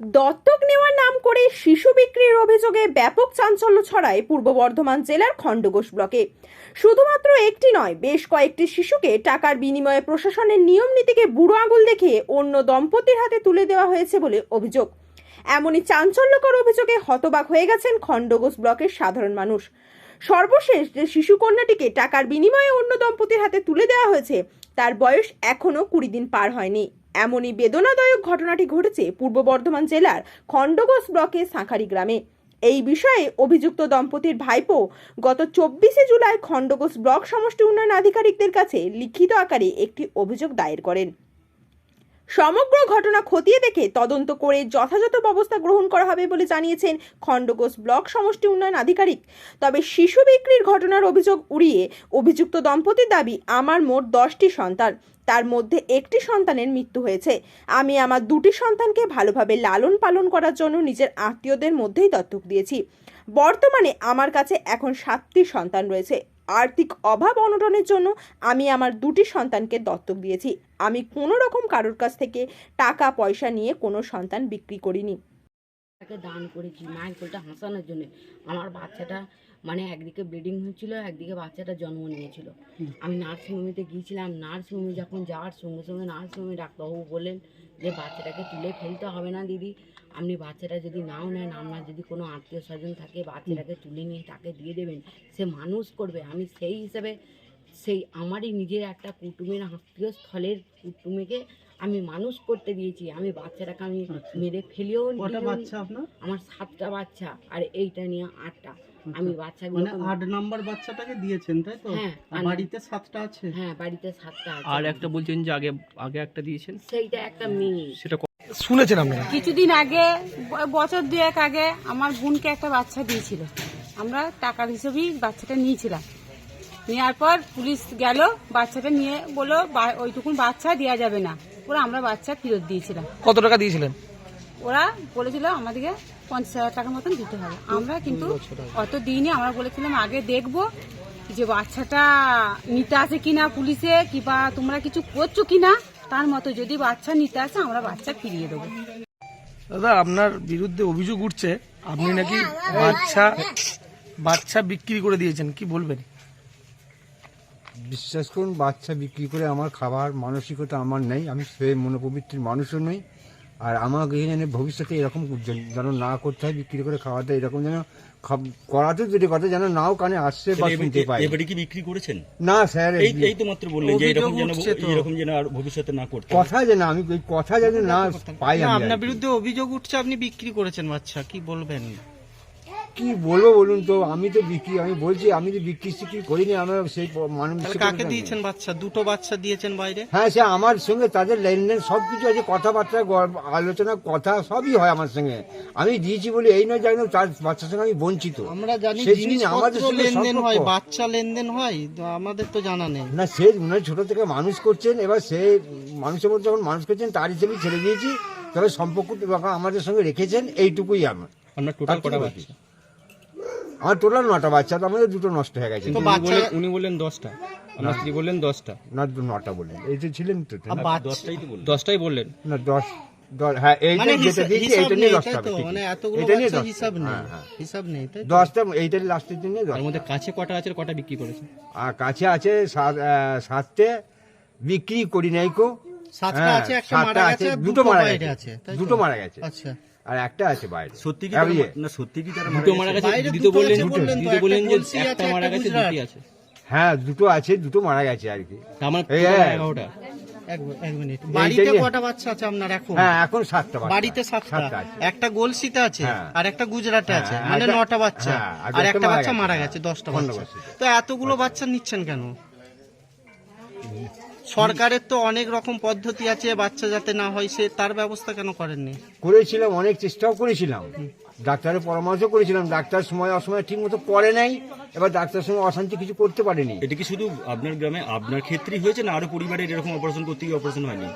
দত্তক নেওয়ার নাম করে শিশু বিক্রির অভিযোগে ব্যাপক চাঞ্চল্য ছড়ায় পূর্ব বর্ধমান জেলার খণ্ডঘোষ ব্লকে। শুধুমাত্র একটি নয়, বেশ কয়েকটি শিশুকে টাকার বিনিময়ে প্রশাসনের নিয়ম নীতিকে বুড়ো আঙুল দেখে অন্য দম্পতির হাতে তুলে দেওয়া হয়েছে বলে অভিযোগ। এমনই চাঞ্চল্যকর অভিযোগে হতবাক হয়ে গেছেন খণ্ডঘোষ ব্লকের সাধারণ মানুষ। সর্বশেষ যে শিশু কন্যাটিকে টাকার বিনিময়ে অন্য দম্পতির হাতে তুলে দেওয়া হয়েছে, তার বয়স এখনও কুড়ি দিন পার হয়নি। এমনই বেদনাদায়ক ঘটনাটি ঘটেছে পূর্ব বর্ধমান জেলার খণ্ডঘোষ ব্লকের সাঁখারি গ্রামে। এই বিষয়ে অভিযুক্ত দম্পতির ভাইপো গত চব্বিশে জুলাই খণ্ডঘোষ ব্লক সমষ্টি উন্নয়ন আধিকারিকদের কাছে লিখিত আকারে একটি অভিযোগ দায়ের করেন। সমগ্র ঘটনা খতিয়ে দেখে তদন্ত করে যথাযথ ব্যবস্থা গ্রহণ করা হবে বলে জানিয়েছেন খণ্ডঘোষ ব্লক সমষ্টি উন্নয়ন আধিকারিক। তবে শিশু বিক্রির ঘটনার অভিযোগ উড়িয়ে অভিযুক্ত দম্পতির দাবি, আমার মোট দশটি সন্তান। তার মধ্যে একটি সন্তানের মৃত্যু হয়েছে। আমি আমার দুটি সন্তানকে ভালোভাবে লালন পালন করার জন্য নিজের আত্মীয়দের মধ্যেই দত্তক দিয়েছি। বর্তমানে আমার কাছে এখন সাতটি সন্তান রয়েছে। আর্থিক অভাব অনটনের জন্য আমি আমার দুটি সন্তানকে দত্তক দিয়েছি। আমি কোনো রকম কারোর কাছ থেকে টাকা, পয়সা নিয়ে কোনো সন্তান বিক্রি করিনি। তাকে দান করেছি। মায়ের কোলটা হাসানোর জন্য। আমার বাচ্চাটা মানে একদিকে ব্লিডিং হয়েছিল একদিকে বাচ্চাটা জন্ম নিয়েছিল। আমি নার্সিংহোমিতে গিয়েছিলাম। নার্সিংহোমে যখন যাওয়ার সঙ্গে সঙ্গে নার্সিংহোমে ডাক্তারবাবু বললেন যে, বাচ্চাটাকে তুলে ফেলতে হবে না দিদি। আপনি বাচ্চাটা যদি নাও নেন, আপনার যদি কোনো আত্মীয় স্বজন থাকে, বাচ্চাটাকে তুলে নিয়ে তাকে দিয়ে দেবেন, সে মানুষ করবে। আমি সেই হিসেবে সেই আমারই নিজের একটা কুটুমের আত্মীয় স্থলের কুটুমেকে আমি মানুষ করতে দিয়েছি। আমি বাচ্চাটাকে আমি মেরে ফেলেও বাচ্চা আমার সাতটা বাচ্চা আর এইটা নিয়ে আটটা। আমি বাচ্চাগুলো মানে আট নাম্বার বাচ্চাটাকে দিয়েছেন তাই তো? হ্যাঁ, বাড়িতে সাতটা আছে? হ্যাঁ বাড়িতে সাতটা আছে। আর একটা বলছেন যে আগে আগে একটা দিয়েছেন? সেইটা একটা মেয়ে। সেটা শুনেছেন আপনি কিছুদিন আগে বছর দুয়েক আগে আমার বোনকে একটা বাচ্চা দিয়েছিল। আমরা টাকার হিসেবেই বাচ্চাটা নিয়েছিলাম। নেওয়ার পর পুলিশ গেল বাচ্চাটা নিয়ে বলল বা- ওইটুকুন বাচ্চা দেওয়া যাবে না। ওরা আমরা বাচ্চা ফেরত দিয়েছিলাম। কত টাকা দিয়েছিলেন? ওরা বলেছিল আমাদেরকে পঞ্চাশ হাজার টাকার মতন দিতে হবে। আমরা কিন্তু অত দিইনি আমরা বলেছিলাম আগে দেখব যে বাচ্চাটা নিতে আসে কিনা পুলিশে কিংবা তোমরা কিছু করছ কিনা? তার মতো যদি বাচ্চা নিতে আসে আমরা বাচ্চা ফিরিয়ে দেবো। দাদা আপনার বিরুদ্ধে অভিযোগ উঠছে আপনি নাকি বাচ্চা বাচ্চা বিক্রি করে দিয়েছেন কি বলবেন? বিশ্বাস করুন বাচ্চা বিক্রি করে আমার খাবার মানসিকতা আমার নেই আমি সে মনোপবিত্রের মানুষও নই আর আমাকে যেন ভবিষ্যতে এরকম যেন- না করতে হয় বিক্রি করে খাওয়াতে এরকম যেন করাতে দুটি কথা যেন নাও কানে আসছে বা শুনতে পাই এবারে কি বিক্রি করেছেন? না স্যার এই এই তো মাত্র বললেন যে এরকম যেন। এরকম যেন আর ভবিষ্যতে না করতে কথা যেন আমি কথা যেন না পাই আমি আপনার বিরুদ্ধে অভিযোগ উঠছে আপনি বিক্রি করেছেন বাচ্চা কি বলবেন? কি বলব বলুন তো? আমি তো বিক্রি আমি বলছি আমি তো বিক্রি সিক্রি করিনি আমার সেই মানুষ কাকে দিয়েছেন বাচ্চা? দুটো বাচ্চা দিয়েছেন বাইরে? হ্যাঁ সে আমার সঙ্গে তাদের লেনদেন সব কিছু আছে কথাবার্তা আলোচনা কথা সবই হয় আমার সঙ্গে। আমি দিয়েছি বলে এই নয় জানি তার বাচ্চার সঙ্গে আমি বঞ্চিত। আমরা জানি আমাদের সঙ্গে লেনদেন হয় বাচ্চা লেনদেন হয় তো আমাদের তো জানা নেই। না সে উনি ছোট থেকে মানুষ করছেন এবার সে মানুষের মধ্যে যখন মানুষ করছেন তার হিসেবে ছেড়ে দিয়েছি তবে সম্পর্ক আমাদের সঙ্গে রেখেছেন এইটুকুই আমার। আপনার টোটাল কটা বাচ্চা? আমার টোটাল নটা বাচ্চা তো আমাদের দুটো নষ্ট হয়ে গেছে। তো উনি বাচ্চা বললেন উনি বললেন দশটা। আমার স্ত্রী বললেন দশটা। না দু- নটা বললেন। এই তো ছিলেন তো আর বাচ্চা দশটাই বললেন। দশটাই বললেন। না দশ দশ হ্যাঁ এইটা মানে যেটা হিসাব দিয়েছি হিসাব এইটা নেই নিয়ে তাই দশটা তো হবে, মানে এতগুলো এইটা নিয়ে বাচ্চা দশটা। হিসাব নেই। হ্যাঁ, হ্যাঁ। হিসাব নেই তাই তো? দশটা এইটার লাস্টের তার মধ্যে কাছে কটা আছে আর কটা বিক্রি করেছে? আর কাছে আছে সাত আহ, সাতটে বিক্রি করি নাই কো। সাতটা হ্যাঁ, আছে একটা সাতটা মারা আছে, গেছে দুটো মারা বাইরে গেছে। আছে তাই তো? দুটো মারা গেছে। আচ্ছা। আর একটা আছে বাইরে। সত্যি কি ইয়ে, না সত্যি কি তারা দুটো মারা গেছে? দুটো বললেন আছে বললেন যে একটা মারা গেছে দুটি আছে। হ্যাঁ দুটো আছে দুটো মারা গেছে আর কি। আমার এগারোটা। বাড়িতে কটা বাচ্চা আছে আপনার এখন? হ্যাঁ এখন সাতটা বাড়িতে সাতটা। সাতটা আছে। একটা গোলসিতে আছে হ্যাঁ। আর একটা গুজরাটে হ্যাঁ, আছে আর মানে নটা বাচ্চা। হ্যাঁ, আর একটা একটা বাচ্চা মারা গেছে দশটা বাচ্চা। তো এতগুলো বাচ্চা নিচ্ছেন কেন? সরকারের তো অনেক রকম পদ্ধতি আছে বাচ্চা যাতে না হয় সে তার ব্যবস্থা কেন করেননি? করেছিলাম অনেক চেষ্টাও করেছিলাম। ডাক্তারের পরামর্শ করেছিলাম ডাক্তার সময় অসময় ঠিক মতো করে নাই এবার ডাক্তার সঙ্গে অশান্তি কিছু করতে পারেনি। এটা কি শুধু আপনার গ্রামে আপনার ক্ষেত্রেই হয়েছে না আরও পরিবারের এরকম অপারেশন করতে গিয়ে অপারেশন হয়নি?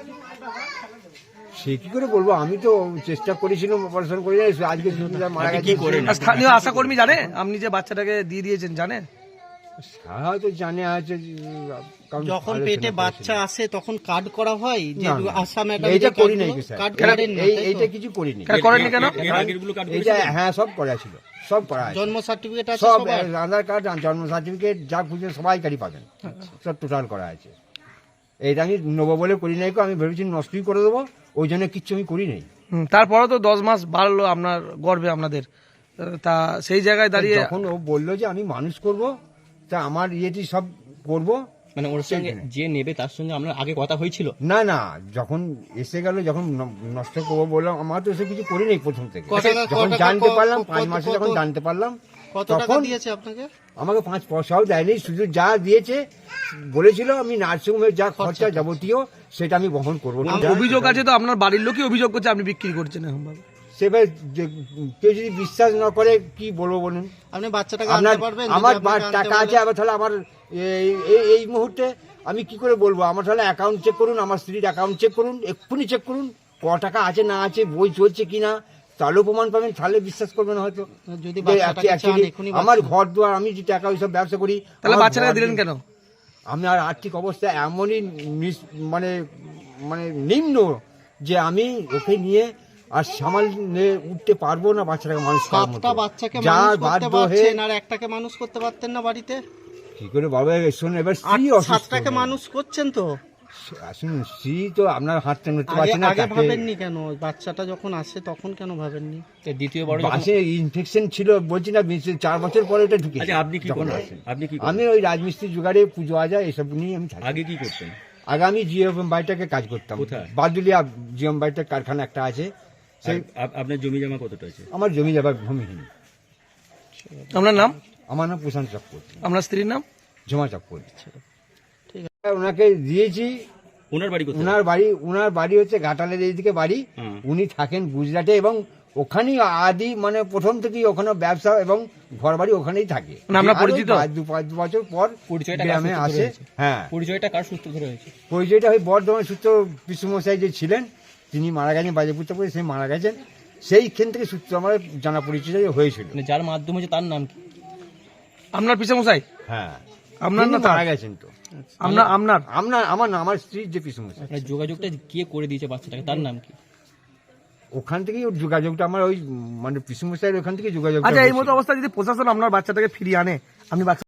সে কি করে বলব আমি তো চেষ্টা করেছিলাম অপারেশন করে আজকে মারা গেছে। স্থানীয় আশাকর্মী জানে? আপনি যে বাচ্চাটাকে দিয়ে দিয়েছেন জানে জানে আছে যখন পেটে বাচ্চা আসে তখন কার্ড করা হয়? যে ম্যাডাম এইটা করি নাই কার্ড করেন এই এইটা কিছু করিনি। কেন? এইটা হ্যাঁ সব করা ছিল। সব করা জন্ম সার্টিফিকেট আছে সব আধার কার্ড জন্ম সার্টিফিকেট যা খুঁজে সবাই কারি পাবেন সব টোটাল করা আছে। এইটা আমি নেব বলে করি নাই আমি ভেবেছি নষ্টই করে দেবো। ওই জন্য কিচ্ছু আমি করি নাই। হুম, তারপরেও তো দশ মাস বাড়লো আপনার গর্বে আপনাদের। তা সেই জায়গায় দাঁড়িয়ে এখন ও বলল যে আমি মানুষ করব তা আমার ইয়েটি সব করব। মানে ওর সঙ্গে যে নেবে তার সঙ্গে আপনার আগে কথা হয়েছিল? না না যখন এসে গেল যখন নষ্ট করব বললাম আমার তো এসে কিছু করি নাই প্রথম থেকে। যখন জানতে পারলাম পাঁচ মাসে যখন জানতে পারলাম কত টাকা তখন দিয়েছে আপনাকে? আমাকে পাঁচ পয়সাও দেয়নি শুধু যা দিয়েছে বলেছিল আমি নার্সিং নার্সিংহোমের যা খরচা যাবতীয় সেটা আমি বহন করব। না অভিযোগ আছে তো আপনার বাড়ির লোকই অভিযোগ করছে আপনি বিক্রি করছেন এখন ভাবে সেবার যে কেউ যদি বিশ্বাস না করে কি বলব বলুন? আপনি বাচ্চাটাকে আপনার আনতে পারবেন আমার টাকা আছে আবার তাহলে আমার এই- এই- এই মুহূর্তে আমি কি করে বলব? আমার তাহলে অ্যাকাউন্ট চেক করুন আমার স্ত্রীর অ্যাকাউন্ট চেক করুন এক্ষুনি চেক করুন ক টাকা আছে না আছে বই চলছে কিনা তাহলেও প্রমাণ পাবেন তাহলে বিশ্বাস করবেন হয়তো। যদি আমার ঘর দুয়ার আমি যে টাকা ওইসব ব্যবসা করি তাহলে বাচ্চাটাকে দিলেন কেন? আমি আর আর্থিক অবস্থা এমনই মানে মানে নিম্ন যে আমি ওকে নিয়ে আর সামাল নিয়ে উঠতে পারব না বাচ্চাটাকে মানুষ সাতটা বাচ্চাকে যা মানুষ করতে বাধ্য হয়ে পারছেন আর একটাকে মানুষ করতে পারতেন না বাড়িতে? কি করে বাবা শোন এবার স্ত্রী সাতটাকে মানুষ করছেন তো? আসুন স্ত্রী তো আপনার হাতটা নড়তে পারছে না আগে ভাবেননি কেন? বাচ্চাটা যখন আসে তখন কেন ভাবেননি? দ্বিতীয় বড় বাসে ইনফেকশন ছিল বলছি না চার বছর পরে ওটা ঢুকে আচ্ছা আপনি কি যখন করেন আপনি কি আমি ওই রাজমিস্ত্রি জোগাড়ে পুজো আজা এসব নিয়ে আমি থাকি। আগে কি করতেন? আগে আমি জিএম বাড়িটাকে কাজ করতাম? বাদুলিয়া জিএম বাড়িতে কারখানা একটা আছে। সেই আপনার জমি জমা কতটা আছে আমার জমি যাবার ভূমিহীন। আপনার নাম? আমার নাম প্রশান্ত চক্রবর্তী। আপনার স্ত্রীর নাম? জমা চক্রবর্তী। ওনাকে দিয়েছি। ওনার বাড়ি বাড়ি উনার বাড়ি হচ্ছে ঘাটালের এইদিকে বাড়ি। উনি থাকেন গুজরাটে এবং ওখানেই আদি মানে প্রথম থেকেই ওখানে ব্যবসা এবং ঘর বাড়ি ওখানেই থাকে। মানে আমরা পরিচিত? পাঁচ- দু পাঁচ বছর পর পরিচয়টা গ্রামে আসে। হ্যাঁ। পরিচয়টা কার সূত্র ধরে হয়েছে? পরিচয়টা ওই বর্ধমান সূত্র বিষ্ণুমশাই যে ছিলেন তিনি মারা গেছেন বাজেপুরতে পড়ে সেই মারা গেছেন। সেইখান থেকে সূত্র আমার জানা পরিচয় হয়েছিল। মানে যার মাধ্যমে হচ্ছে তার নাম কি? আপনার পিছে মশাই? হ্যাঁ। আপনার না মারা গেছেন তো। আপনার আপনার? আপনার আমার না আমার স্ত্রীর যে পিসমশাই মানে যোগাযোগটা কে করে দিয়েছে বাচ্চাটাকে? তার নাম কি? ওখান থেকেই ওর যোগাযোগটা আমার ওই মানে পিসমশাইয়ের ওখান থেকে যোগাযোগ আচ্ছা এই মতো অবস্থা যদি প্রশাসন আপনার বাচ্চাটাকে ফিরিয়ে আনে আপনি বাচ্চা